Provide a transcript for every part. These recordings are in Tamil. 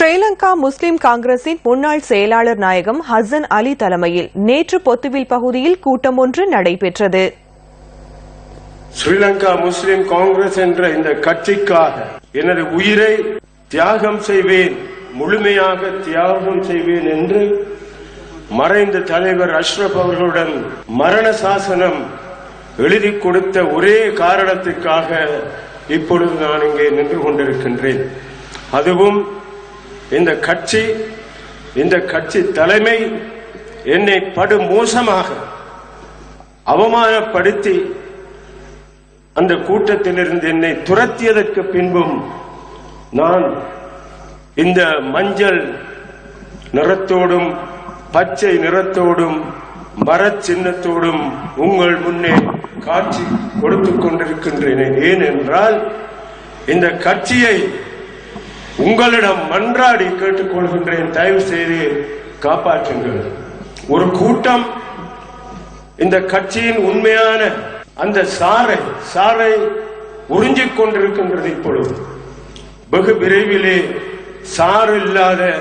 ஸ்ரீலங்கா முஸ்லிம் காங்கிரசின் முன்னாள் செயலாளர் நாயகம் ஹசன் அலி தலைமையில் நேற்று பொத்துவில் பகுதியில் கூட்டம் ஒன்று நடைபெற்றது. ஸ்ரீலங்கா முஸ்லிம் காங்கிரஸ் என்ற இந்த கட்சிக்காக எனது உயிரை தியாகம் செய்வேன் முழுமையாக தியாகம் செய்வேன் என்று மறைந்த தலைவர் அஷ்ரப் அவர்களுடன் மரண சாசனம் எழுதி கொடுத்த ஒரே காரணத்திற்காக இப்பொழுது நான் இங்கே நின்று கொண்டிருக்கின்றேன். அதுவும் இந்த கட்சி இந்த கட்சி தலைமை என்னை படு மோசமாக அவமானப்படுத்தி அந்த கூட்டத்திலிருந்து என்னை துரத்தியதற்கு பின்பும் நான் இந்த மஞ்சள் நிறத்தோடும் பச்சை நிறத்தோடும் மர சின்னத்தோடும் உங்கள் முன்னே காட்சி கொடுத்துக் கொண்டிருக்கின்றேன். ஏனென்றால் இந்த கட்சியை உங்களிடம் மன்றாடி கேட்டுக்கொள்கின்றேன். தயவு செய்து காப்பாற்றுங்கள். ஒரு கூட்டம் இந்த கட்சியின் உண்மையான அந்த சாரை சாரை உறிஞ்சிக் கொண்டிருக்கின்றது இப்பொழுது. வெகு விரைவிலே சாறு இல்லாத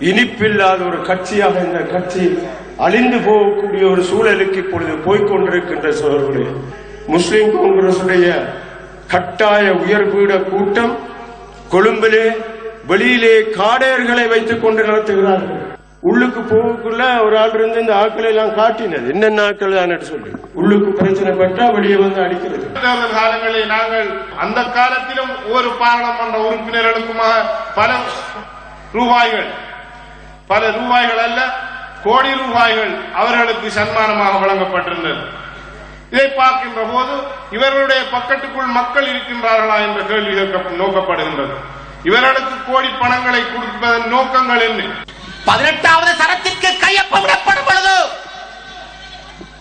இனிப்பில்லாத ஒரு கட்சியாக இந்த கட்சி அழிந்து போகக்கூடிய ஒரு சூழலுக்கு இப்பொழுது போய்கொண்டிருக்கின்ற சோழர்களே. முஸ்லிம் காங்கிரசுடைய கட்டாய உயர்பீட கூட்டம் கொழும்பிலே வெளியிலே காடையர்களை வைத்துக் கொண்டு நடத்துகிறார்கள். உள்ளுக்கு போகக்குள்ள ஒரு ஆள் இருந்து இந்த ஆட்களை எல்லாம் காட்டினது. என்னென்ன ஆட்கள் தான்? சொல்லி. உள்ளுக்கு பிரச்சனை பட்டா வெளியே வந்து அடிக்கிறது. தேர்தல் காலங்களில் நாங்கள் அந்த காலத்திலும் ஒவ்வொரு பாராளுமன்ற உறுப்பினர்களுக்குமாக பல ரூபாய்கள் பல ரூபாய்கள் அல்ல கோடி ரூபாய்கள் அவர்களுக்கு சன்மானமாக வழங்கப்பட்டிருந்தது. இதை பார்க்கின்ற போது இவர்களுடைய பக்கத்துக்குள் மக்கள் இருக்கின்றார்களா என்ற கேள்வி நோக்கப்படுகின்றது. இவர்களுக்கு கோடி பணங்களை கொடுப்பதன் நோக்கங்கள் என்ன? பதினெட்டாவது தரத்திற்கு கையொப்பம் விடப்படும் பொழுது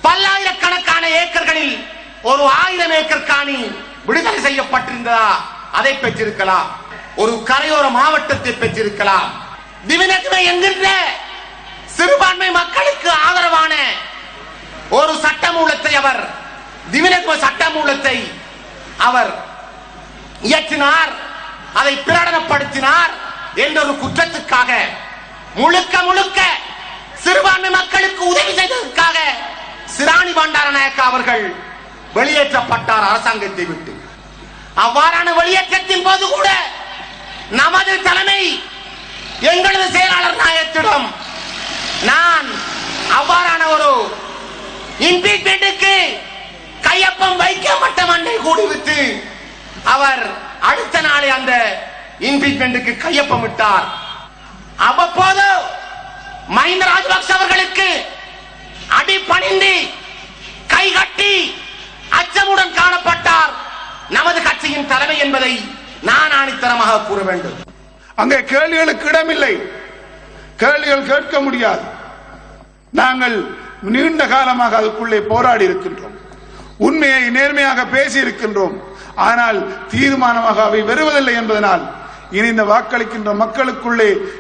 பல்லாயிரக்கணக்கான ஏக்கர்களில் ஒரு ஆயிரம் ஏக்கர் காணி விடுதலை செய்யப்பட்டிருந்ததா? அதை பெற்றிருக்கலாம். ஒரு கரையோர மாவட்டத்தை பெற்றிருக்கலாம். திவினத்துமை என்கின்ற சிறுபான்மை மக்களுக்கு ஆதரவான ஒரு சட்டமூலத்தை அவர் திவினத்துவ சட்டமூலத்தை அவர் இயற்றினார் அதை பிரகடனப்படுத்தினார் என்ற ஒரு குற்றத்துக்காக முழுக்க முழுக்க சிறுபான்மை மக்களுக்கு உதவி செய்ததற்காக சிராணி பண்டாரநாயக்கா அவர்கள் வெளியேற்றப்பட்டார் அரசாங்கத்தை விட்டு. அவ்வாறான வெளியேற்றத்தின் போது கூட நமது தலைமை எங்களது செயலாளர் நாயகத்திடம் நான் அவ்வாறான ஒரு இம்பீட்மெண்ட் வைக்கப்பட்ட கூடிவிட்டு அவர் அடுத்த நாளே அந்த இம்பீச்மெண்ட்டுக்கு கையொப்பம் விட்டார் அவ்வப்போது மஹிந்த ராஜபக்ச அவர்களுக்கு அடி பணிந்து கை கட்டி அச்சமுடன் காணப்பட்டார். நமது கட்சியின் தலைமை என்பதை நான் ஆணித்தரமாக கூற வேண்டும். அங்கே கேள்விகளுக்கு இடமில்லை. கேள்விகள் கேட்க முடியாது. நாங்கள் நீண்ட காலமாக அதுக்குள்ளே போராடி இருக்கின்றோம். உண்மையை நேர்மையாக பேசி இருக்கின்றோம் ஆனால் தீர்மானமாக அவை வருவதில்லை என்பதனால் இனி இந்த வாக்களிக்கின்ற மக்களுக்குள்ளே